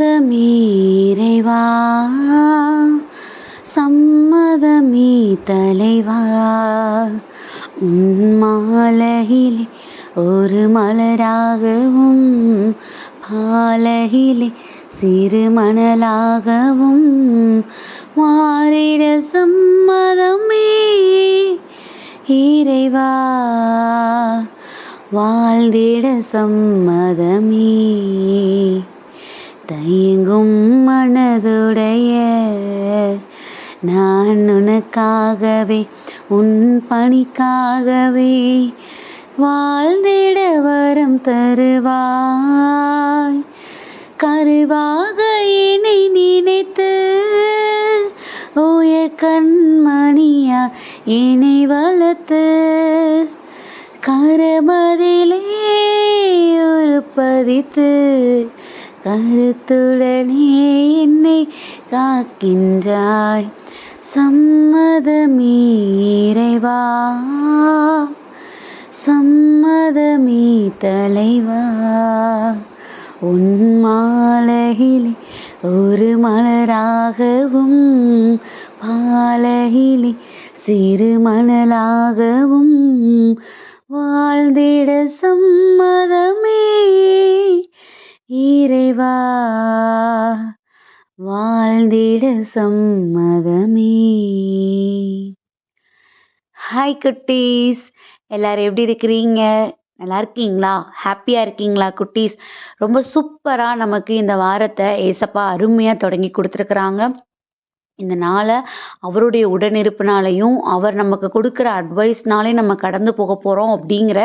சம்மதமீரைவா சம்மதமீ தலைவா உன் மாலையிலே ஒரு மலராகவும் பாலையிலே சிறு மணலாகவும் மாறிட சம்மதமே இறைவா? வாழ்ந்திட சம்மதமே தயங்கும் மனதுடைய நான் உனக்காகவே உன் பணிக்காகவே வாழ்ந்திட வரம் தருவாய். கருவாக என்னை நினைத்து ஓய கண்மணியா என்னை வளர்த்து. கரமதிலே ஒரு பதித்து கருத்துடனே என்னை காக்கின்றாய். சம்மதமீரைவா சம்மதமீ தலைவா உன் மாலையிலே ஒரு மலராகவும் பாலையிலே சிறு மணலாகவும் வாழ்ந்திட சம்மதமே இறைவா வாழ்ந்திட சம்மதமே. ஹாய் குட்டீஸ். எல்லாரும் எப்படி இருக்கிறீங்க? நல்லா இருக்கீங்களா? ஹாப்பியாக இருக்கீங்களா குட்டீஸ்? ரொம்ப சூப்பராக நமக்கு இந்த வாரத்தை ஏசப்பா அருமையாக தொடங்கி கொடுத்துருக்குறாங்க. இந்த நாளை அவருடைய உடனிருப்பினாலையும் அவர் நமக்கு கொடுக்குற அட்வைஸ்னாலே நம்ம கடந்து போக போகிறோம் அப்படிங்கிற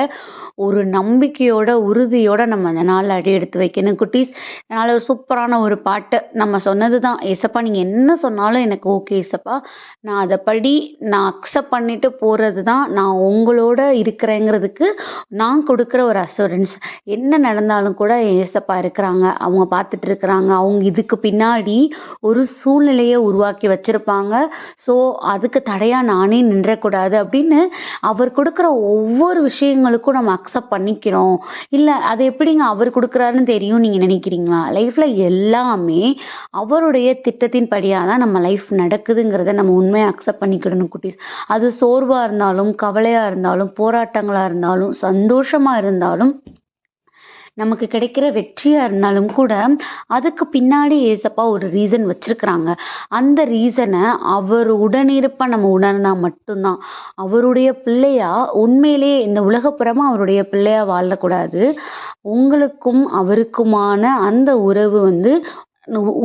ஒரு நம்பிக்கையோட உறுதியோட நம்ம அந்த நாளில் அடி எடுத்து வைக்கணும் குட்டீஸ். அதனால் ஒரு சூப்பரான ஒரு பாட்டு நம்ம சொன்னது தான் ஏசப்பா நீங்கள் என்ன சொன்னாலும் எனக்கு ஓகே ஏசப்பா. நான் அதை படி நான் அக்செப்ட் பண்ணிட்டு போகிறது தான் நான் உங்களோட இருக்கிறேங்கிறதுக்கு நான் கொடுக்குற ஒரு அசூரன்ஸ் என்ன நடந்தாலும் கூட ஏசப்பா இருக்கிறாங்க. அவங்க பார்த்துட்டு இருக்கிறாங்க. அவங்க இதுக்கு பின்னாடி ஒரு சூழ்நிலையை உருவாக்கி வச்சுருப்பாங்க. ஸோ அதுக்கு தடையாக நானே நின்றக்கூடாது அப்படின்னு அவர் கொடுக்குற ஒவ்வொரு விஷயங்களுக்கும் நம்ம அக்செப்ட் பண்ணிக்கிறோம். இல்லை அது எப்படிங்க அவர் கொடுக்குறாருன்னு தெரியும் நீங்கள் நினைக்கிறீங்களா? லைஃப்பில் எல்லாமே அவருடைய திட்டத்தின் படியாக தான் நம்ம லைஃப் நடக்குதுங்கிறத நம்ம உண்மையை அக்செப்ட் பண்ணிக்கிடணும் குட்டீஸ். அது சோர்வாக இருந்தாலும் கவலையாக இருந்தாலும் போராட்டங்களாக இருந்தாலும் சந்தோஷமாக இருந்தாலும் நமக்கு கிடைக்கிற வெற்றியாக இருந்தாலும் கூட அதுக்கு பின்னாடி ஏசப்பா ஒரு ரீசன் வச்சுருக்குறாங்க. அந்த ரீசனை அவர் உடனிருப்பாக நம்ம உணர்ந்தால் மட்டும்தான். அவருடைய பிள்ளையா உண்மையிலேயே இந்த உலகப்புறமாக அவருடைய பிள்ளையா வாழக்கூடாது. உங்களுக்கும் அவருக்குமான அந்த உறவு வந்து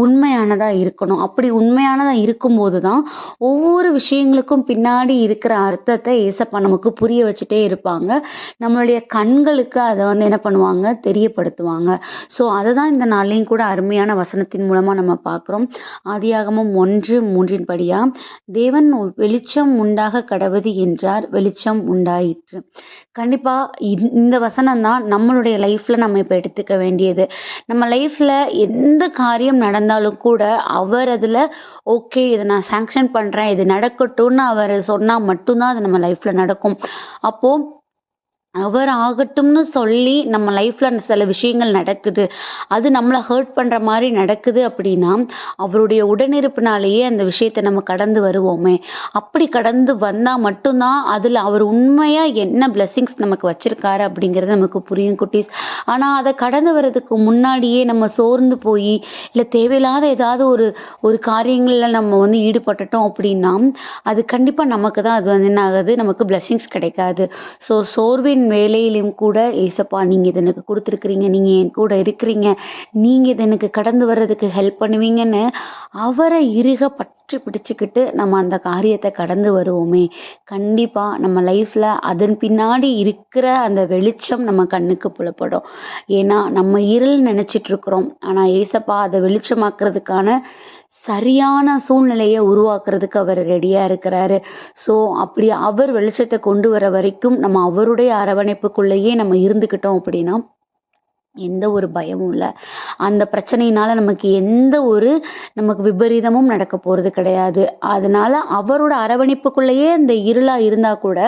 உண்மையானதாக இருக்கணும். அப்படி உண்மையானதாக இருக்கும்போது தான் ஒவ்வொரு விஷயங்களுக்கும் பின்னாடி இருக்கிற அர்த்தத்தை ஏசப்பா நமக்கு புரிய வச்சுட்டே இருப்பாங்க. நம்மளுடைய கண்களுக்கு அதை வந்து என்ன பண்ணுவாங்க? தெரியப்படுத்துவாங்க. ஸோ அதை தான் இந்த நாளையும் கூட அருமையான வசனத்தின் மூலமாக நம்ம பார்க்குறோம். ஆதியாகமும் ஒன்று மூன்றின் படியாக தேவன் வெளிச்சம் உண்டாக கடவுது என்றார் வெளிச்சம் உண்டாயிற்று. கண்டிப்பாக இந்த வசனம் தான் நம்மளுடைய லைஃப்பில் நம்ம இப்போ எடுத்துக்க வேண்டியது. நம்ம லைஃப்பில் எந்த காரியம் நடந்தாலும் கூட அவர் அதில் ஓகே இதை நான் சேங்ஷன் பண்ணுறேன் இது நடக்கட்டும்னு அவர் சொன்னால் மட்டும்தான் அது நம்ம லைஃப்பில் நடக்கும். அப்போது அவர் ஆகட்டும்னு சொல்லி நம்ம லைஃப்பில் சில விஷயங்கள் நடக்குது. அது நம்மளை ஹர்ட் பண்ணுற மாதிரி நடக்குது அப்படின்னா அவருடைய உடனிருப்பினாலேயே அந்த விஷயத்தை நம்ம கடந்து வருவோமே. அப்படி கடந்து வந்தால் மட்டும்தான் அதில் அவர் உண்மையாக என்ன பிளெஸ்ஸிங்ஸ் நமக்கு வச்சுருக்காரு அப்படிங்கிறது நமக்கு புரியும் குட்டீஸ். ஆனால் அதை கடந்து வர்றதுக்கு முன்னாடியே நம்ம சோர்ந்து போய் இல்லை தேவையில்லாத ஏதாவது ஒரு ஒரு காரியங்களில் நம்ம வந்து ஈடுபட்டுட்டோம் அப்படின்னா அது கண்டிப்பாக நமக்கு தான் அது வந்து என்ன ஆகுது? நமக்கு பிளெஸ்ஸிங்ஸ் கிடைக்காது. ஸோ சோர்வின் என் வேலையிலையும் கூட ஏசப்பா நீங்கள் இது எனக்கு கொடுத்துருக்குறீங்க நீங்கள் என் கூட இருக்கிறீங்க நீங்கள் இது எனக்கு கடந்து வர்றதுக்கு ஹெல்ப் பண்ணுவீங்கன்னு அவரை இறுக பற்றி பிடிச்சிக்கிட்டு நம்ம அந்த காரியத்தை கடந்து வருவோமே. கண்டிப்பாக நம்ம லைஃப்பில் அதன் பின்னாடி இருக்கிற அந்த வெளிச்சம் நம்ம கண்ணுக்கு புலப்படும். ஏன்னா நம்ம இருள் நினச்சிட்ருக்குறோம் ஆனால் ஏசப்பா அதை வெளிச்சமாக்குறதுக்கான சரியான சூழ்நிலையை உருவாக்குறதுக்கு அவர் ரெடியாக இருக்கிறாரு. ஸோ அப்படி அவர் வெளிச்சத்தை கொண்டு வர வரைக்கும் நம்ம அவருடைய அரவணைப்புக்குள்ளேயே நம்ம இருந்துக்கிட்டோம் அப்படின்னா எந்த ஒரு பயமும் இல்லை. அந்த பிரச்சனையினால் நமக்கு எந்த ஒரு நமக்கு விபரீதமும் நடக்க போகிறது கிடையாது. அதனால் அவரோட அரவணைப்புக்குள்ளேயே அந்த இருளாக இருந்தால் கூட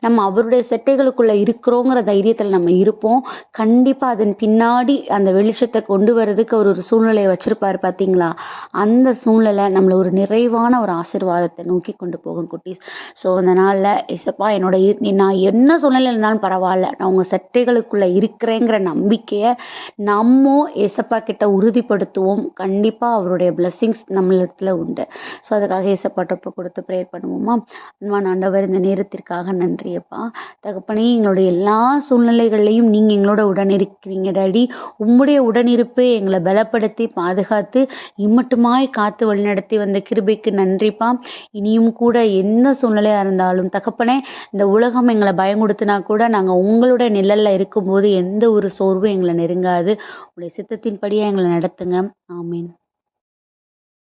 நம்ம அவருடைய செட்டைகளுக்குள்ளே இருக்கிறோங்கிற தைரியத்தில் நம்ம இருப்போம். கண்டிப்பாக அதன் பின்னாடி அந்த வெளிச்சத்தை கொண்டு வர்றதுக்கு அவர் ஒரு சூழ்நிலையை வச்சுருப்பார் பார்த்தீங்களா அந்த சூழ்நிலை நம்மளை ஒரு நிறைவான ஒரு ஆசீர்வாதத்தை நோக்கி கொண்டு போகும் குட்டீஸ். ஸோ அந்த நாளில் இசப்பா என்னோட இ- நான் என்ன சூழ்நிலை இருந்தாலும் பரவாயில்ல. நான் உங்கள் செட்டைகளுக்குள்ளே இருக்கிறேங்கிற நம்பிக்கையை நம்ம ஏசப்பா கிட்ட உறுதிப்படுத்துவோம். கண்டிப்பாக அவருடைய பிளெஸ்ஸிங்ஸ் நம்மளத்தில் உண்டு. ஸோ அதுக்காக ஏசப்பா டொப்பை கொடுத்து ப்ரேயர் பண்ணுவோமா? அன்பான ஆண்டவர் இந்த நேரத்திற்காக நன்றியப்பா தகப்பனே எங்களுடைய எல்லா சூழ்நிலைகள்லையும் நீங்கள் எங்களோட உடன் இருக்கிறீங்க டாடி. உம்முடைய உடனிருப்பு எங்களை பலப்படுத்தி பாதுகாத்து இம்மட்டுமாய் காத்து வழிநடத்தி வந்த கிருபைக்கு நன்றிப்பா. இனியும் கூட எந்த சூழ்நிலையாக இருந்தாலும் தகப்பனே இந்த உலகம் எங்களை பயமுடுத்தினா கூட நாங்கள் உங்களோட நிழல்ல இருக்கும்போது எந்த ஒரு சோர்வும் எங்களை நெருங்காது. உங்களுடைய சித்தத்தின்படியே எங்களை நடத்துங்க. ஆமீன்.